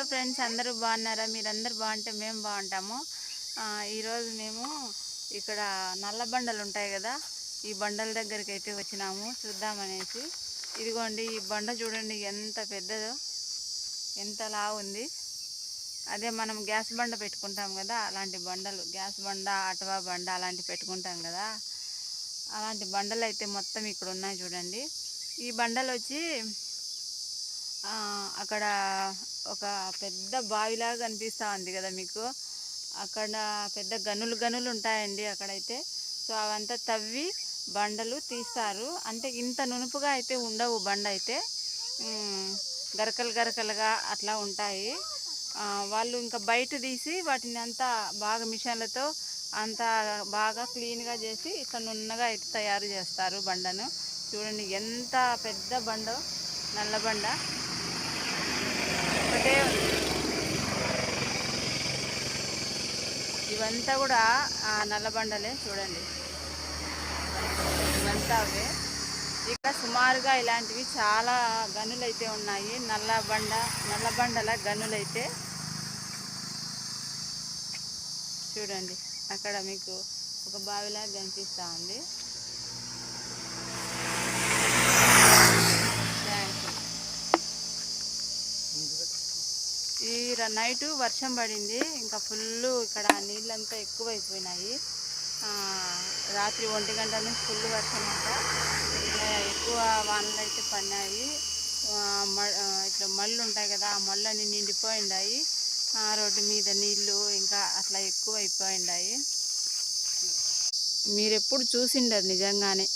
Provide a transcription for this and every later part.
Hello friends అందరూ బాగున్నారా? మీరందరూ బాగుంటే మేము బాగుంటాము. ఈరోజు మేము ఇక్కడ నల్ల బండలు ఉంటాయి కదా ఈ బండల దగ్గరికి అయితే వచ్చినాము చూద్దామనేసి. ఇదిగోండి ఈ బండ చూడండి ఎంత పెద్దదో ఎంత లా ఉంది. అదే మనం గ్యాస్ బండ పెట్టుకుంటాం కదా అలాంటి బండలు గ్యాస్ బండ అటవా బండ అలాంటి పెట్టుకుంటాం కదా. అలాంటి బండలు అయితే మొత్తం ఇక్కడ ఉన్నాయి చూడండి. ఈ బండలు వచ్చి అక్కడ ఒక పెద్ద బావిలాగా కనిపిస్తూ ఉంది కదా మీకు. అక్కడ పెద్ద గనులు గనులు ఉంటాయండి అక్కడైతే. సో అవంతా తవ్వి బండలు తీస్తారు. అంటే ఇంత నునుపుగా అయితే ఉండవు బండ అయితే. గరకలు గరకలుగా అట్లా ఉంటాయి. వాళ్ళు ఇంకా బయట తీసి వాటిని అంతా బాగా మిషన్లతో అంతా బాగా క్లీన్గా చేసి ఇట్లా నున్నగా అయితే తయారు చేస్తారు బండను. చూడండి ఎంత పెద్ద బండో నల్ల బండ. ఒకటే ఉంది ఇవంతా కూడా ఆ నల్లబండలే చూడండి. ఇవంతా అవే. ఇక్కడ సుమారుగా ఇలాంటివి చాలా గనులైతే ఉన్నాయి. నల్లబండ నల్లబండల గనులైతే చూడండి. అక్కడ మీకు ఒక బావిలా కనిపిస్తూ ఉంది. ఈ నైట్ నైటు వర్షం పడింది. ఇంకా ఫుల్ ఇక్కడ నీళ్ళంతా ఎక్కువ అయిపోయినాయి రాత్రి ఒంటి గంట నుంచి ఫుల్ వర్షం అంట. ఎక్కువ వానలు అయితే పడినాయి ఇట్లా మళ్ళు ఉంటాయి కదా ఆ మళ్ళని నిండిపోయిండాయి. ఆ, రోడ్డు మీద నీళ్ళు ఇంకా అట్లా ఎక్కువ అయిపోయిండాయి మీరు ఎప్పుడు చూసిండరు నిజంగానే?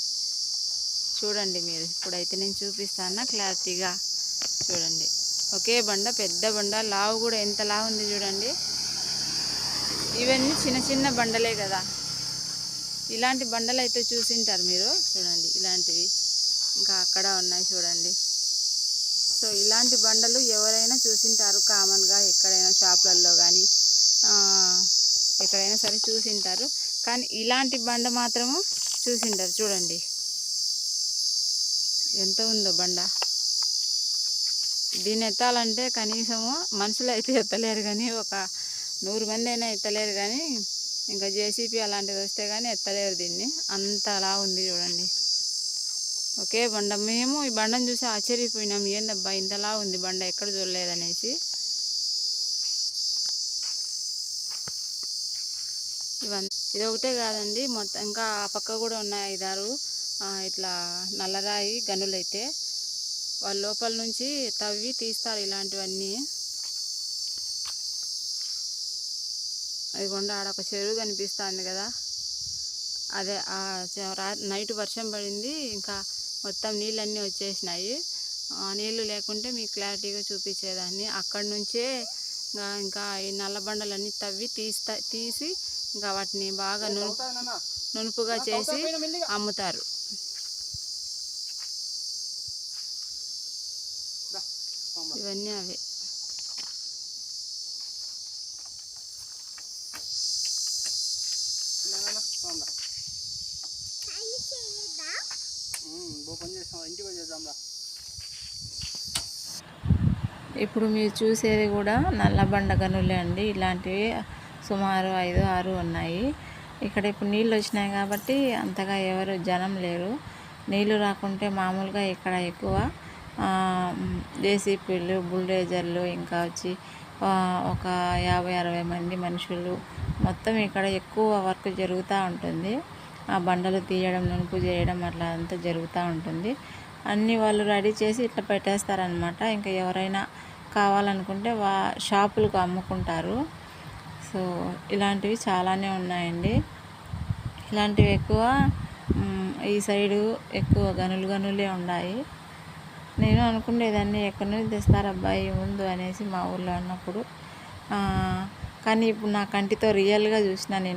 చూడండి మీరు. ఇప్పుడైతే నేను చూపిస్తాను క్లారిటీగా? చూడండి. ఒకే బండ పెద్ద బండ లావు కూడా ఎంత లావు ఉంది చూడండి. ఇవన్నీ చిన్న చిన్న బండలే కదా. ఇలాంటి బండలు అయితే చూసింటారు మీరు. చూడండి ఇలాంటివి ఇంకా అక్కడ ఉన్నాయి చూడండి. సో ఇలాంటి బండలు ఎవరైనా చూసింటారు కామన్గా ఎక్కడైనా షాపులలో కానీ ఎక్కడైనా సరే చూసింటారు. కానీ ఇలాంటి బండ మాత్రము చూసింటారు. చూడండి. ఎంత ఉందో బండ. దీన్ని ఎత్తాలంటే కనీసము మనుషులు అయితే ఎత్తలేరు కానీ ఒక నూరు మంది అయినా ఎత్తలేరు కానీ ఇంకా జేసీపీ అలాంటిది వస్తే కానీ ఎత్తలేరు దీన్ని. అంతలా ఉంది చూడండి. ఒకే బండ. మేము ఈ బండను చూసి ఆశ్చర్యపోయినాం. ఏందబ్బా ఇంతలా ఉంది బండ? ఎక్కడ చూడలేదనేసి. ఇవన్నీ ఇది ఒకటే కాదండి. మొత్తం ఇంకా ఆ పక్క కూడా ఉన్నాయి ఐదారు. ఇట్లా నల్లరాయి గనులైతే. వాళ్ళ లోపల నుంచి తవ్వి తీస్తారు ఇలాంటివన్నీ. అదిగోండి ఆడ ఒక చెరువు కనిపిస్తుంది కదా. అదే నైట్ వర్షం పడింది ఇంకా మొత్తం నీళ్ళన్నీ వచ్చేసినాయి. ఆ నీళ్ళు లేకుంటే మీకు క్లారిటీగా చూపించేదాన్ని. అక్కడి నుంచే ఇంకా ఇంకా ఈ నల్ల బండలన్నీ తవ్వి తీస్తా తీసి ఇంకా వాటిని బాగా నునుపు నునుపుగా చేసి అమ్ముతారు. ఇవన్నీ అవే. ఇప్పుడు మీరు చూసేది కూడా నల్లబండ గనులే అండి. ఇలాంటివి సుమారు ఐదు ఆరు ఉన్నాయి. ఇక్కడ ఇప్పుడు నీళ్ళు వచ్చినాయి కాబట్టి అంతగా ఎవరు జనం లేరు. నీళ్ళు రాకుంటే మామూలుగా ఇక్కడ ఎక్కువ జేసీపీలు బుల్డేజర్లు ఇంకా వచ్చి ఒక యాభై అరవై మంది మనుషులు మొత్తం ఇక్కడ ఎక్కువ వర్క్ జరుగుతూ ఉంటుంది. ఆ బండలు తీయడం నునుపు చేయడం అట్లా అంతా జరుగుతూ ఉంటుంది. అన్నీ వాళ్ళు రెడీ చేసి ఇట్లా పెట్టేస్తారనమాట ఇంకా ఎవరైనా కావాలనుకుంటే వా షాపులకు అమ్ముకుంటారు. సో ఇలాంటివి చాలానే ఉన్నాయండి. ఇలాంటివి ఎక్కువ ఈ సైడు ఎక్కువ గనులు గనులే ఉన్నాయి. నేను అనుకునేదాన్ని ఎక్కడి నుంచి తెస్తారు అబ్బాయి ముందు అనేసి మా ఊళ్ళో ఉన్నప్పుడు కానీ ఇప్పుడు నా కంటితో రియల్గా చూసిన నేను